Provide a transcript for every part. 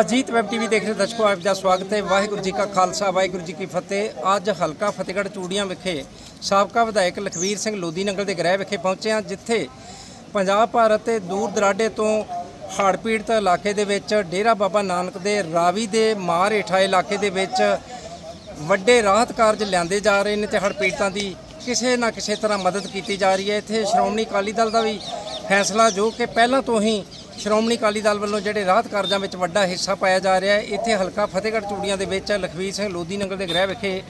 Ajit web TV ਦੇਖ ਰਹੇ ਦਰਸ਼ਕੋ, ਆਪ ਦਾ ਸਵਾਗਤ ਹੈ। ਵਾਹਿਗੁਰੂ ਜੀ ਕਾ ਖਾਲਸਾ, ਵਾਹਿਗੁਰੂ ਜੀ ਕੀ ਫਤਿਹ। ਅੱਜ ਹਲਕਾ ਫਤਿਹਗੜ੍ਹ ਚੂੜੀਆਂ ਵਿਖੇ ਸਾਬਕਾ ਵਿਧਾਇਕ ਲਖਵੀਰ ਸਿੰਘ ਲੋਧੀ ਨੰਗਲ ਦੇ ਗ੍ਰਹਿ ਵਿਖੇ ਪਹੁੰਚੇ ਹਾਂ, ਜਿੱਥੇ ਪੰਜਾਬ, ਭਾਰਤ ਤੇ ਦੂਰ ਦਰਾਡੇ ਤੋਂ ਹੜ੍ਹ ਪੀੜਤ ਇਲਾਕੇ ਦੇ ਵਿੱਚ ਡੇਰਾ ਬਾਬਾ ਨਾਨਕ ਦੇ ਰਾਵੀ ਦੇ ਮਾਰ ਹੇਠਾਂ ਇਲਾਕੇ ਦੇ ਵਿੱਚ ਵੱਡੇ ਰਾਹਤ ਕਾਰਜ ਲਿਆਂਦੇ ਜਾ ਰਹੇ ਨੇ ਤੇ ਹੜ੍ਹ ਪੀੜਤਾਂ ਦੀ ਕਿਸੇ ਨਾ ਕਿਸੇ ਤਰ੍ਹਾਂ ਮਦਦ ਕੀਤੀ ਜਾ ਰਹੀ ਹੈ। ਇੱਥੇ ਸ਼੍ਰੋਮਣੀ ਅਕਾਲੀ ਦਲ ਦਾ ਵੀ ਫੈਸਲਾ, ਜੋ ਕਿ ਪਹਿਲਾਂ ਤੋਂ ਹੀ ਸ਼੍ਰੋਮਣੀ ਅਕਾਲੀ ਦਲ ਵੱਲੋਂ ਜਿਹੜੇ ਰਾਹਤ ਕਾਰਜਾਂ ਵਿੱਚ ਵੱਡਾ ਹਿੱਸਾ ਪਾਇਆ ਜਾ ਰਿਹਾ ਹੈ ਇੱਥੇ ਹਲਕਾ ਫਤਿਹਗੜ੍ਹ ਚੂੜੀਆਂ ਦੇ ਵਿੱਚ ਲਖਵੀਰ ਸਿੰਘ ਲੋਧੀ ਨੰਗਲ ਦੇ ਗ੍ਰਹਿ ਵਿਖੇ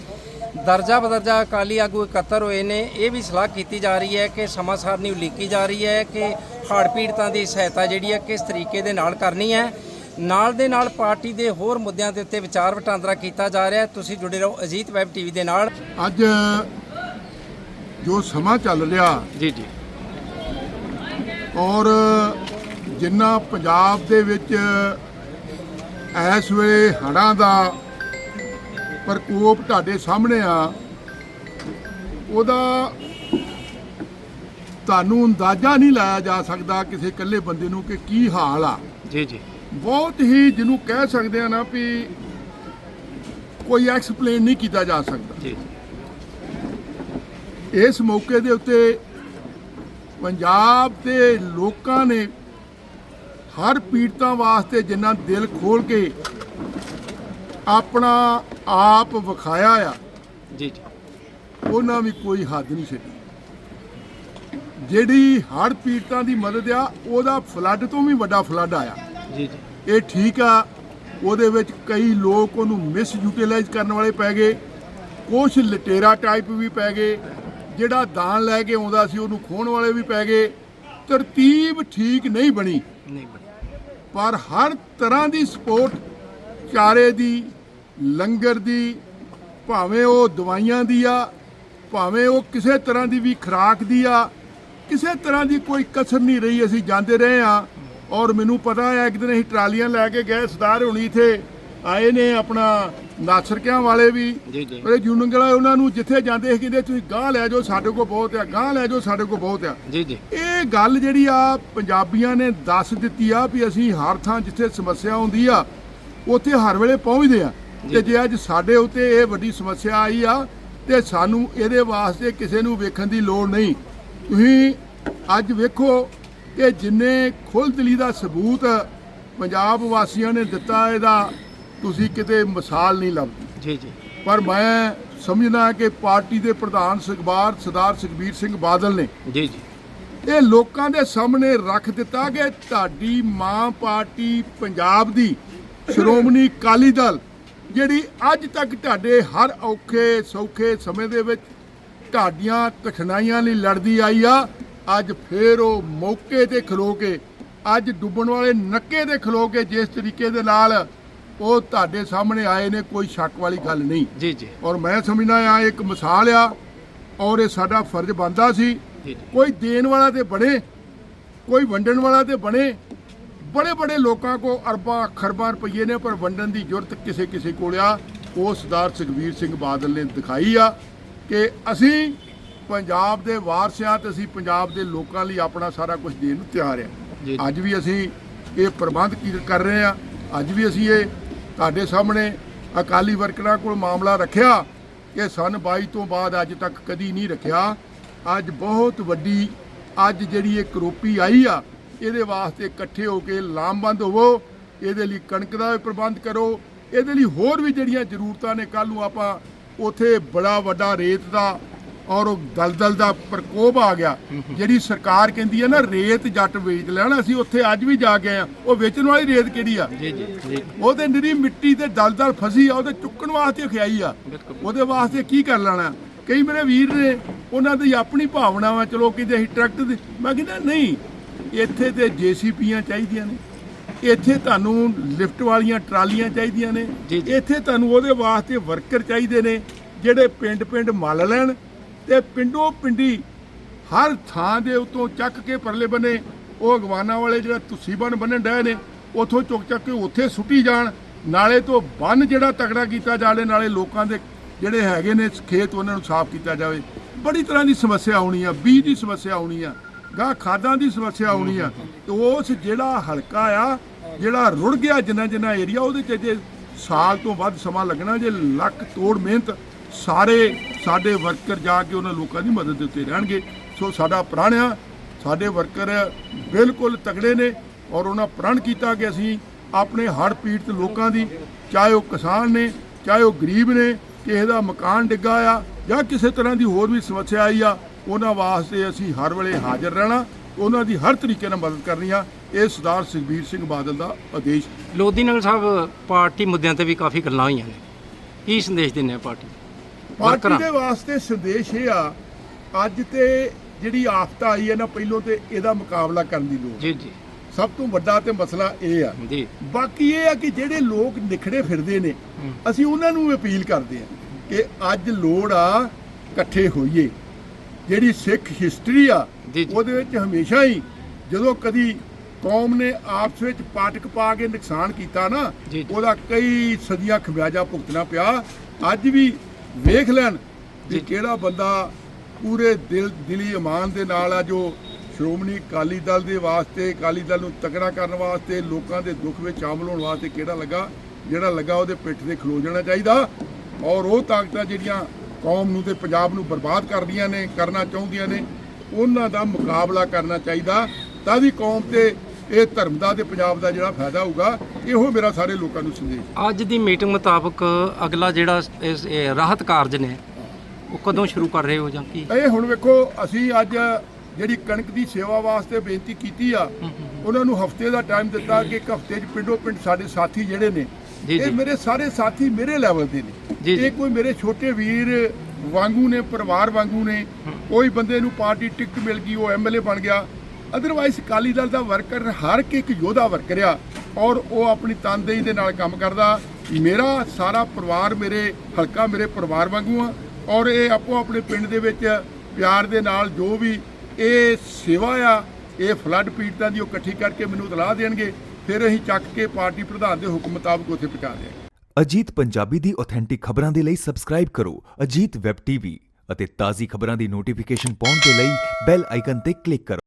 ਦਰਜਾ ਬਦਰਜਾ ਅਕਾਲੀ ਆਗੂ ਇਕੱਤਰ ਹੋਏ ਨੇ। ਇਹ ਵੀ ਸਲਾਹ ਕੀਤੀ ਜਾ ਰਹੀ ਹੈ ਕਿ ਸਮਾਂ ਸਾਰਨੀ ਉਲੀਕੀ ਜਾ ਰਹੀ ਹੈ ਕਿ ਹੜ੍ਹ ਪੀੜਤਾਂ ਦੀ ਸਹਾਇਤਾ ਜਿਹੜੀ ਹੈ ਕਿਸ ਤਰੀਕੇ ਦੇ ਨਾਲ ਕਰਨੀ ਹੈ। ਨਾਲ ਦੇ ਨਾਲ ਪਾਰਟੀ ਦੇ ਹੋਰ ਮੁੱਦਿਆਂ ਦੇ ਉੱਤੇ ਵਿਚਾਰ ਵਟਾਂਦਰਾ ਕੀਤਾ ਜਾ ਰਿਹਾ ਤੁਸੀਂ ਜੁੜੇ ਰਹੋ ਅਜੀਤ ਵੈਬ ਟੀਵੀ ਦੇ ਨਾਲ। ਅੱਜ ਜੋ ਸਮਾਂ ਚੱਲ ਰਿਹਾ ਜੀ ਜੀ। ਔਰ ਜਿੰਨਾ ਪੰਜਾਬ ਦੇ ਵਿੱਚ ਇਸ ਵੇਲੇ ਹੜ੍ਹਾਂ ਦਾ ਪ੍ਰਕੋਪ ਤੁਹਾਡੇ ਸਾਹਮਣੇ ਆ ਉਹਦਾ ਤੁਹਾਨੂੰ ਅੰਦਾਜ਼ਾ ਨਹੀਂ ਲਾਇਆ ਜਾ ਸਕਦਾ ਕਿਸੇ ਇਕੱਲੇ ਬੰਦੇ ਨੂੰ ਕਿ ਕੀ ਹਾਲ ਆ। ਜੀ ਜੀ। ਬਹੁਤ ਹੀ ਜਿਹਨੂੰ ਕਹਿ ਸਕਦੇ ਆ ਨਾ ਵੀ ਕੋਈ ਐਕਸਪਲੇਨ ਨਹੀਂ ਕੀਤਾ ਜਾ ਸਕਦਾ। ਜੀ। ਇਸ ਮੌਕੇ ਦੇ ਉੱਤੇ ਪੰਜਾਬ ਦੇ ਲੋਕਾਂ ਨੇ ਹਰ ਪੀੜਤਾਂ ਵਾਸਤੇ ਜਿੰਨਾ ਦਿਲ ਖੋਲ ਕੇ ਆਪਣਾ ਆਪ ਵਿਖਾਇਆ ਆ ਜੀ ਜੀ। ਉਹਨਾਂ ਵੀ ਕੋਈ ਹੱਦ ਨਹੀਂ ਛੱਡੀ। ਜਿਹੜੀ ਹਰ ਪੀੜਤਾਂ ਦੀ ਮਦਦ ਆ ਉਹਦਾ ਫਲੱਡ ਤੋਂ ਵੀ ਵੱਡਾ ਫਲੱਡ ਆਇਆ। ਜੀ ਜੀ। ਇਹ ਠੀਕ ਆ ਉਹਦੇ ਵਿੱਚ ਕਈ ਲੋਕ ਉਹਨੂੰ ਮਿਸ ਯੂਟਿਲਾਈਜ਼ ਕਰਨ ਵਾਲੇ ਪੈ ਗਏ। ਕੁਝ ਲਟੇਰਾ ਟਾਈਪ ਵੀ ਪੈ ਗਏ ਜਿਹੜਾ ਦਾਨ ਲੈ ਕੇ ਆਉਂਦਾ ਸੀ ਉਹਨੂੰ ਖੋਣ ਵਾਲੇ ਵੀ ਪੈ ਗਏ। ਤਰਤੀਬ ਠੀਕ ਨਹੀਂ ਬਣੀ। ਨਹੀਂ ਬਣੀ। ਪਰ ਹਰ ਤਰ੍ਹਾਂ ਦੀ ਸਪੋਰਟ ਚਾਰੇ ਦੀ, ਲੰਗਰ ਦੀ, ਭਾਵੇਂ ਉਹ ਦਵਾਈਆਂ ਦੀ ਆ, ਭਾਵੇਂ ਉਹ ਕਿਸੇ ਤਰ੍ਹਾਂ ਦੀ ਵੀ ਖੁਰਾਕ ਦੀ ਆ, ਕਿਸੇ ਤਰ੍ਹਾਂ ਦੀ ਕੋਈ ਕਸਰ ਨਹੀਂ ਰਹੀ, ਅਸੀਂ ਜਾਂਦੇ ਰਹੇ ਆ ਔਰ ਮੈਨੂੰ ਪਤਾ ਹੈ, ਇੱਕ ਦਿਨ ਅਸੀਂ ਟਰਾਲੀਆਂ ਲੈ ਕੇ ਗਏ, ਸਰਦਾਰ ਹੁਣੀ ਇੱਥੇ ਆਏ ਨੇ ਆਪਣਾ ਨਾਸਰਕਿਆਂ ਵਾਲੇ ਵੀ ਜੀ ਜੀ। ਉਹਦੇ ਜੂਨੰਗਲ ਵਾਲੇ ਉਹਨਾਂ ਨੂੰ ਜਿੱਥੇ ਜਾਂਦੇ ਸੀ ਕਹਿੰਦੇ ਤੁਸੀਂ ਗਾਂ ਲੈ ਜਾਓ ਸਾਡੇ ਕੋਲ ਬਹੁਤ ਆ ਗਾਂ ਲੈ ਜਾਓ ਸਾਡੇ ਕੋਲ ਬਹੁਤ ਆ। ਜੀ ਜੀ। ਇਹ ਗੱਲ ਜਿਹੜੀ ਆ ਪੰਜਾਬੀਆਂ ਨੇ ਦੱਸ ਦਿੱਤੀ ਆ ਵੀ ਅਸੀਂ ਹਰ ਥਾਂ ਜਿੱਥੇ ਸਮੱਸਿਆ ਹੁੰਦੀ ਆ ਉੱਥੇ ਹਰ ਵੇਲੇ ਪਹੁੰਚਦੇ ਆ। ਤੇ ਜੇ। ਅੱਜ ਸਾਡੇ ਉੱਤੇ ਇਹ ਵੱਡੀ ਸਮੱਸਿਆ ਆਈ ਆ ਤੇ ਸਾਨੂੰ ਇਹਦੇ ਵਾਸਤੇ ਕਿਸੇ ਨੂੰ ਵੇਖਣ ਦੀ ਲੋੜ ਨਹੀਂ। ਤੁਸੀਂ ਅੱਜ ਵੇਖੋ ਕਿ ਜਿੰਨੇ ਖੁੱਲ੍ਹਦਿਲੀ ਦਾ ਸਬੂਤ ਪੰਜਾਬ ਵਾਸੀਆਂ ਨੇ ਦਿੱਤਾ ਇਹਦਾ ਤੁਸੀਂ ਕਿਤੇ ਮਿਸਾਲ ਨਹੀਂ ਲੱਭਦੀ। ਜੀ ਜੀ। ਪਰ ਮੈਂ ਸਮਝਦਾ ਕਿ ਪਾਰਟੀ ਦੇ ਪ੍ਰਧਾਨ ਸੁਖਬਾਰ ਸਰਦਾਰ ਸੁਖਬੀਰ ਸਿੰਘ ਬਾਦਲ ਨੇ ਜੀ ਜੀ। ਇਹ ਲੋਕਾਂ ਦੇ ਸਾਹਮਣੇ ਰੱਖ ਦਿੱਤਾ ਕਿ ਤੁਹਾਡੀ ਮਾਂ ਪਾਰਟੀ ਪੰਜਾਬ ਦੀ ਸ਼੍ਰੋਮਣੀ ਅਕਾਲੀ ਦਲ ਜਿਹੜੀ ਅੱਜ ਤੱਕ ਤੁਹਾਡੇ ਹਰ ਔਖੇ ਸੌਖੇ ਸਮੇਂ ਦੇ ਵਿੱਚ ਤੁਹਾਡੀਆਂ ਕਠਿਨਾਈਆਂ ਲਈ ਲੜਦੀ ਆਈ ਆ ਅੱਜ ਫੇਰ ਉਹ ਮੌਕੇ ਤੇ ਖਲੋ ਕੇ ਅੱਜ ਡੁੱਬਣ ਵਾਲੇ ਨੱਕੇ ਤੇ ਖਲੋ ਕੇ ਜਿਸ ਤਰੀਕੇ ਦੇ ਨਾਲ ਉਹ ਤੁਹਾਡੇ ਸਾਹਮਣੇ ਆਏ ਨੇ ਕੋਈ ਸ਼ੱਕ ਵਾਲੀ ਗੱਲ ਨਹੀਂ। ਜੀ ਜੀ। ਔਰ ਮੈਂ ਸਮਝਦਾ ਆ ਇੱਕ ਮਿਸਾਲ ਆ ਔਰ ਇਹ ਸਾਡਾ ਫਰਜ਼ ਬਣਦਾ ਸੀ। ਕੋਈ ਦੇਣ ਵਾਲਾ ਤੇ ਬਣੇ ਕੋਈ ਵੰਡਣ ਵਾਲਾ ਤੇ ਬਣੇ ਬੜੇ ਬੜੇ ਲੋਕਾਂ ਕੋ ਅਰਬਾਂ ਖਰਬਾਂ ਰੁਪਈਏ ਨੇ ਪਰ ਵੰਡਣ ਦੀ ਜ਼ਰੂਰਤ ਕਿਸੇ ਕਿਸੇ ਕੋਲ ਆ। ਉਹ ਸਰਦਾਰ ਸੁਖਬੀਰ ਸਿੰਘ ਬਾਦਲ ਨੇ ਦਿਖਾਈ ਆ ਕਿ ਅਸੀਂ ਪੰਜਾਬ ਦੇ ਵਾਰਸਿਆਂ ਤੇ ਅਸੀਂ ਪੰਜਾਬ ਦੇ ਲੋਕਾਂ ਲਈ ਆਪਣਾ ਸਾਰਾ ਕੁਝ ਦੇਣ ਨੂੰ ਤਿਆਰ। ਆ। ਅੱਜ ਵੀ ਅਸੀਂ ਇਹ ਪ੍ਰਬੰਧ ਕੀ ਕਰ ਰਹੇ ਆ ਅੱਜ ਵੀ ਅਸੀਂ ਇਹ ਤੁਹਾਡੇ ਸਾਹਮਣੇ ਅਕਾਲੀ ਵਰਕਰਾਂ ਕੋਲ ਮਾਮਲਾ ਰੱਖਿਆ ਕਿ ਸਨ 22 ਤੋਂ ਬਾਅਦ ਅੱਜ ਤੱਕ ਕਦੀ ਨਹੀਂ ਰੱਖਿਆ। ਅੱਜ ਬਹੁਤ ਵੱਡੀ, ਅੱਜ ਜਿਹੜੀ ਇਹ ਕਰੋਪੀ ਆਈ ਆ, ਇਹਦੇ ਵਾਸਤੇ ਇਕੱਠੇ ਹੋ ਕੇ ਲਾਮਬੰਦ ਹੋਵੋ, ਇਹਦੇ ਲਈ ਕਣਕ ਦਾ ਪ੍ਰਬੰਧ ਕਰੋ, ਇਹਦੇ ਲਈ ਹੋਰ ਵੀ ਜਿਹੜੀਆਂ ਜ਼ਰੂਰਤਾਂ ਨੇ ਕੱਲ ਨੂੰ ਆਪਾਂ ਉਥੇ ਬੜਾ ਵੱਡਾ ਰੇਤ ਦਾ ਔਰ ਉਹ ਦਲਦਲ ਦਾ ਪ੍ਰਕੋਪ ਆ ਗਿਆ। ਜਿਹੜੀ ਸਰਕਾਰ ਕਹਿੰਦੀ ਹੈ ਨਾ ਰੇਤ ਜੱਟ ਵੇਚ ਲੈਣ ਅਸੀਂ ਉੱਥੇ ਅੱਜ ਵੀ ਜਾ ਕੇ ਆ ਉਹ ਵੇਚਣ ਵਾਲੀ ਰੇਤ ਕਿਹੜੀ ਆ? ਜੀ ਜੀ ਉਹਦੇ ਨਿਰੀ ਮਿੱਟੀ ਤੇ ਦਲਦਲ ਫਸੀ ਆ ਉਹਦੇ ਚੁੱਕਣ ਵਾਸਤੇ ਖਿਆਈ ਆ। ਉਹਦੇ ਵਾਸਤੇ ਕੀ ਕਰ ਲੈਣਾ? ਕਈ ਮੇਰੇ ਵੀਰ ਨੇ ਉਹਨਾਂ ਦੀ ਆਪਣੀ ਭਾਵਨਾ ਵਾ ਚਲੋ ਕਹਿੰਦੇ ਅਸੀਂ ਟਰੈਕਟਰ ਦੇ ਮੈਂ ਕਹਿੰਦਾ ਨਹੀਂ ਇੱਥੇ ਤੇ ਜੀਸੀਪੀਆਂ ਚਾਹੀਦੀਆਂ ਨੇ। ਇੱਥੇ ਤੁਹਾਨੂੰ ਲਿਫਟ ਵਾਲੀਆਂ ਟਰਾਲੀਆਂ ਚਾਹੀਦੀਆਂ ਨੇ। ਇੱਥੇ ਤੁਹਾਨੂੰ ਉਹਦੇ ਵਾਸਤੇ ਵਰਕਰ ਚਾਹੀਦੇ ਨੇ ਜਿਹੜੇ ਪਿੰਡ ਪਿੰਡ ਮੱਲ ਲੈਣ। ਤੇ ਪਿੰਡੋਂ ਪਿੰਡੀ ਹਰ ਥਾਂ ਦੇ ਉਤੋਂ ਚੱਕ ਕੇ ਪਰਲੇ ਬੰਨੇ, ਉਹ ਅਗਵਾਨਾਂ ਵਾਲੇ ਜਿਹੜਾ ਤੁਸੀਂ ਬਨ ਬੰਨਣ ਡਏ ਨੇ, ਉਥੋਂ ਚੁੱਕ ਚੱਕ ਕੇ ਉੱਥੇ ਸੁੱਟੀ ਜਾਣ, ਨਾਲੇ ਤੋਂ ਬੰਨ ਜਿਹੜਾ ਤਗੜਾ ਕੀਤਾ ਜਾਵੇ, ਨਾਲੇ ਲੋਕਾਂ ਦੇ ਜਿਹੜੇ ਹੈਗੇ ਨੇ ਖੇਤ ਉਹਨਾਂ ਨੂੰ ਸਾਫ਼ ਕੀਤਾ ਜਾਵੇ। ਬੜੀ ਤਰ੍ਹਾਂ ਦੀ ਸਮੱਸਿਆ ਆਉਣੀ ਆ, ਬੀਜ ਦੀ ਸਮੱਸਿਆ ਆਉਣੀ ਆ ਗਾਂ ਖਾਦਾਂ ਦੀ ਸਮੱਸਿਆ ਆਉਣੀ ਆ, ਤੇ ਉਸ ਜਿਹੜਾ ਹਲਕਾ ਆ, ਜਿਹੜਾ ਰੁੜ ਗਿਆ ਜਿੰਨਾ ਜਿੰਨਾ ਏਰੀਆ ਉਹਦੇ ਚ ਜੇ ਸਾਲ ਤੋਂ ਵੱਧ ਸਮਾਂ ਲੱਗਣਾ, ਜੇ ਲੱਖ ਤੋੜ ਮਿਹਨਤ ਸਾਰੇ ਸਾਡੇ ਵਰਕਰ ਜਾ ਕੇ ਉਹਨਾਂ ਲੋਕਾਂ ਦੀ ਮਦਦ ਦੇ ਉੱਤੇ ਰਹਿਣਗੇ। ਸੋ ਸਾਡਾ ਪ੍ਰਣ ਆ, ਸਾਡੇ ਵਰਕਰ ਬਿਲਕੁਲ ਤਗੜੇ ਨੇ ਔਰ ਉਹਨਾਂ ਪ੍ਰਣ ਕੀਤਾ ਕਿ ਅਸੀਂ ਆਪਣੇ ਹੜ੍ਹ ਪੀੜਤ ਲੋਕਾਂ ਦੀ, ਚਾਹੇ ਉਹ ਕਿਸਾਨ ਨੇ, ਚਾਹੇ ਉਹ ਗਰੀਬ ਨੇ, ਕਿਸੇ ਦਾ ਮਕਾਨ ਡਿੱਗਾ ਆ ਜਾਂ ਕਿਸੇ ਤਰ੍ਹਾਂ ਦੀ ਹੋਰ ਵੀ ਸਮੱਸਿਆ ਆਈ ਆ, ਉਹਨਾਂ ਵਾਸਤੇ ਅਸੀਂ ਹਰ ਵੇਲੇ ਹਾਜ਼ਰ ਰਹਿਣਾ। ਉਹਨਾਂ ਦੀ ਹਰ ਤਰੀਕੇ ਨਾਲ ਮਦਦ ਕਰਨੀ ਆ। ਇਹ ਸਰਦਾਰ ਸੁਖਬੀਰ ਸਿੰਘ ਬਾਦਲ ਦਾ ਆਦੇਸ਼। ਲੋਧੀ ਨਗਰ ਸਾਹਿਬ ਪਾਰਟੀ ਮੁੱਦਿਆਂ ਤੇ ਵੀ ਕਾਫੀ ਗੱਲਾਂ ਹੋਈਆਂ ਨੇ। ਕੀ ਸੰਦੇਸ਼ ਦਿੰਦੇ ਆ ਪਾਰਟੀ ਪਾਰਟੀ। ਦੇ ਵਾਸਤੇ ਸੰਦੇਸ਼ ਇਹ ਆ ਅੱਜ ਤੇ ਜਿਹੜੀ ਆਫਤ ਆਈ ਹੈ ਨਾ ਪਹਿਲੋਂ ਤੇ ਇਹਦਾ ਮੁਕਾਬਲਾ ਕਰਨ ਦੀ ਲੋੜ ਜੀ ਜੀ ਸਭ ਤੋਂ ਵੱਡਾ ਤੇ ਮਸਲਾ ਇਹ ਆ ਜੀ ਬਾਕੀ ਇਹ ਆ ਕਿ ਜਿਹੜੇ ਲੋਕ ਨਿਖੜੇ ਫਿਰਦੇ ਨੇ। ਅਸੀਂ ਉਹਨਾਂ ਨੂੰ ਅਪੀਲ ਕਰਦੇ ਆ ਕਿ ਅੱਜ ਲੋੜ ਆ ਇਕੱਠੇ ਹੋਈਏ ਜਿਹੜੀ ਸਿੱਖ ਹਿਸਟਰੀ ਆ। ਉਹਦੇ ਵਿੱਚ ਹਮੇਸ਼ਾ ਹੀ ਜਦੋਂ ਕਦੀ ਕੌਮ ਨੇ ਆਪਸ ਵਿੱਚ ਪਾਟਕ ਪਾ ਕੇ ਨੁਕਸਾਨ ਕੀਤਾ ਨਾ। ਉਹਦਾ ਕਈ ਸਦੀਆਂ ਖਮਿਆਜਾ ਭੁਗਤਣਾ ਪਿਆ ਅੱਜ ਵੀ ਵੇਖ ਲੈਣ। ਕਿ ਕਿਹੜਾ ਬੰਦਾ ਪੂਰੇ ਦਿਲ ਦਿਲੀ ਇਮਾਨ ਦੇ ਨਾਲ ਆ ਜੋ ਸ਼੍ਰੋਮਣੀ ਅਕਾਲੀ ਦਲ ਦੇ ਵਾਸਤੇ ਅਕਾਲੀ ਦਲ ਨੂੰ ਤਕੜਾ ਕਰਨ ਵਾਸਤੇ ਲੋਕਾਂ ਦੇ ਦੁੱਖ ਵਿੱਚ ਸ਼ਾਮਲ ਹੋਣ ਵਾਸਤੇ ਕਿਹੜਾ ਲੱਗਾ ਜਿਹੜਾ ਲੱਗਾ ਉਹਦੇ ਪਿੱਠ ਤੇ ਖਲੋ ਜਾਣਾ ਚਾਹੀਦਾ ਔਰ ਉਹ ਤਾਕਤਾਂ ਜਿਹੜੀਆਂ ਕੌਮ ਨੂੰ ਤੇ ਪੰਜਾਬ ਨੂੰ ਬਰਬਾਦ ਕਰਦੀਆਂ ਨੇ ਕਰਨਾ ਚਾਹੁੰਦੀਆਂ ਨੇ ਉਹਨਾਂ ਦਾ ਮੁਕਾਬਲਾ ਕਰਨਾ ਚਾਹੀਦਾ ਤਾਂ ਦੀ ਕੌਮ ਤੇ ਇਹ ਧਰਮ ਦਾ ਤੇ ਪੰਜਾਬ ਦਾ ਜਿਹੜਾ ਫਾਇਦਾ ਹੋਊਗਾ ਇਹੋ ਮੇਰਾ ਸਾਰੇ ਲੋਕਾਂ ਨੂੰ ਸੰਦੇਸ਼ ਅੱਜ ਦੀ ਮੀਟਿੰਗ ਮੁਤਾਬਕ ਅਗਲਾ ਜਿਹੜਾ ਇਸ- ਇਹ ਰਾਹਤ ਕਾਰਜ ਨੇ ਉਹ ਕਦੋਂ ਸ਼ੁਰੂ ਕਰ ਰਹੇ ਹੋ ਜਾਂ ਕੀ? ਇਹ ਹੁਣ ਵੇਖੋ ਅਸੀਂ ਅੱਜ ਜਿਹੜੀ ਕਣਕ ਦੀ ਸੇਵਾ ਵਾਸਤੇ ਬੇਨਤੀ ਕੀਤੀ ਆ ਉਹਨਾਂ ਨੂੰ ਹਫ਼ਤੇ ਦਾ ਟਾਈਮ ਦਿੱਤਾ ਕਿ ਇੱਕ ਹਫ਼ਤੇ 'ਚ ਪਿੰਡੋ ਪਿੰਡ ਸਾਡੇ ਸਾਥੀ ਜਿਹੜੇ ਨੇ। ਇਹ ਮੇਰੇ ਸਾਰੇ ਸਾਥੀ ਮੇਰੇ ਲੈਵਲ ਦੇ ਨੇ। ਇਹ ਕੋਈ ਮੇਰੇ ਛੋਟੇ ਵੀਰ ਵਾਂਗੂ ਨੇ ਪਰਿਵਾਰ ਵਾਂਗੂ ਨੇ ਕੋਈ ਬੰਦੇ ਨੂੰ ਪਾਰਟੀ ਟਿਕਟ ਮਿਲ ਗਈ ਉਹ ਐਮਐਲਏ ਬਣ ਗਿਆ। ਅਦਰਵਾਈਜ਼ ਅਕਾਲੀ ਦਲ ਦਾ ਵਰਕਰ ਹਰ ਇੱਕ ਇੱਕ ਯੋਧਾ ਵਰਕਰ ਆ। ਔਰ ਉਹ ਆਪਣੀ ਤਨਦੇਹੀ ਦੇ ਨਾਲ ਕੰਮ ਕਰਦਾ। ਮੇਰਾ ਸਾਰਾ ਪਰਿਵਾਰ ਮੇਰੇ, ਹਲਕਾ ਮੇਰੇ ਪਰਿਵਾਰ ਵਾਂਗੂ ਆ। ਔਰ ਇਹ ਆਪੋ ਆਪਣੇ ਪਿੰਡ ਦੇ ਵਿੱਚ ਪਿਆਰ ਦੇ ਨਾਲ ਜੋ ਵੀ ਇਹ ਸੇਵਾ ਆ, ਇਹ ਫਲੱਡ ਪੀੜਤਾਂ ਦੀ ਉਹ ਇਕੱਠੀ ਕਰਕੇ ਮੈਨੂੰ ਇਤਲਾਹ ਦੇਣਗੇ, ਫਿਰ ਅਸੀਂ ਚੱਕ ਕੇ ਪਾਰਟੀ ਪ੍ਰਧਾਨ ਦੇ ਹੁਕਮ ਮੁਤਾਬਕ ਉੱਥੇ ਪਹੁੰਚਾ ਦਿਆਂਗੇ। ਅਜੀਤ ਪੰਜਾਬੀ ਦੀ ਆਥੈਂਟਿਕ ਖਬਰਾਂ ਦੇ ਲਈ ਸਬਸਕ੍ਰਾਈਬ ਕਰੋ ਅਜੀਤ ਵੈਬ ਟੀਵੀ ਅਤੇ ਤਾਜ਼ੀ ਖਬਰਾਂ ਦੀ ਨੋਟੀਫਿਕੇਸ਼ਨ ਪਾਉਣ ਦੇ ਲਈ ਬੈਲ ਆਈਕਨ ਤੇ ਕਲਿੱਕ ਕਰੋ।